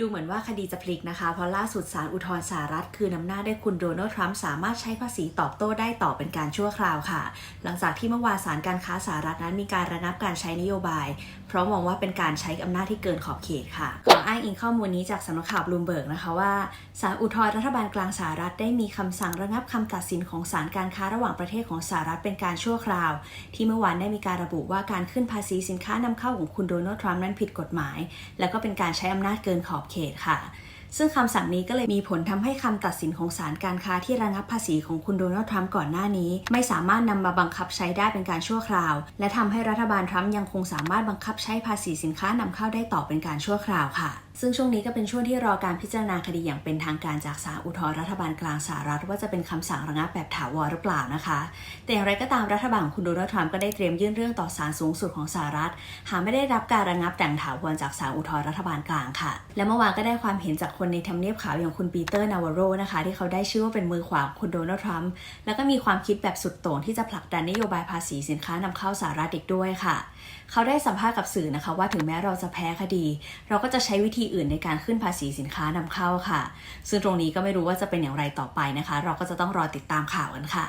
ดูเหมือนว่าคดีจะพลิกนะคะ เพราะล่าสุดศาลอุทธรณ์สหรัฐคือนำหน้าได้คุณโดนัลด์ทรัมป์สามารถใช้ภาษีตอบโต้ได้ต่อเป็นการชั่วคราวค่ะ หลังจากที่เมื่อวานศาลการค้าสหรัฐนั้นมีการระงับการใช้นโยบาย เพราะมองว่าเป็นการใช้อำนาจที่เกินขอบเขตค่ะขออ้างอิงข้อมูลนี้จากสำนักข่าวบลูมเบิร์กนะคะว่าศาลอุทธรณ์รัฐบาลกลางสหรัฐได้มีคำสั่งระงับคำตัดสินของศาลการค้าระหว่างประเทศของสหรัฐเป็นการชั่วคราว ที่เมื่อวานได้มีการระบุว่าการขึ้นภาษีสินค้านำเข้าของคุณโดนัลด์ทรัมป์นั้นผิดกฎหมาย และก็เป็นการใช้อำนาจเกินขอบเขตค่ะ ซึ่งคำสั่งนี้ก็เลยมีผลทำให้คำตัดสินของศาลการค้าที่ระงับภาษีของคุณโดนัลด์ทรัมป์ก่อนหน้านี้ ไม่สามารถนำมาบังคับใช้ได้เป็นการชั่วคราว และทำให้รัฐบาลทรัมป์ยังคงสามารถบังคับใช้ภาษีสินค้านำเข้าได้ต่อเป็นการชั่วคราวค่ะซึ่งช่วงนี้ก็เป็นช่วงที่รอการพิจารณาคดีอย่างเป็นทางการจากศาลอุทธรรัฐบาลกลางสหรัฐ ว่าจะเป็นคำสั่งระงับแบบถาวรหรือเปล่านะคะ แต่อย่างไรก็ตามรัฐบาลของคุณโดนัลด์ทรัมป์ก็ได้เตรียมยื่นเรื่องต่อศาลสูงสุดของสหรัฐ หากไม่ได้รับการระงับแต่งถาวรจากศาลอุทธรรัฐบาลกลางค่ะ และเมื่อวานก็ได้ความเห็นจากคนในทำเนียบขาวอย่างคุณปีเตอร์นาวาโรนะคะ ที่เขาได้ชื่อว่าเป็นมือขวาของคุณโดนัลด์ทรัมป์แล้วก็มีความคิดแบบสุดโต่งที่จะผลักดันนโยบายภาษีสินค้านำเข้าสหรัฐอีกด้วยค่ะ เขาได้สัมภาษณ์กับสื่อนะคะว่าถึงแม้เราจะแพ้คดี เราก็จะใช้วิธีอื่นในการขึ้นภาษีสินค้านำเข้าค่ะ ซึ่งตรงนี้ก็ไม่รู้ว่าจะเป็นอย่างไรต่อไปนะคะ เราก็จะต้องรอติดตามข่าวกันค่ะ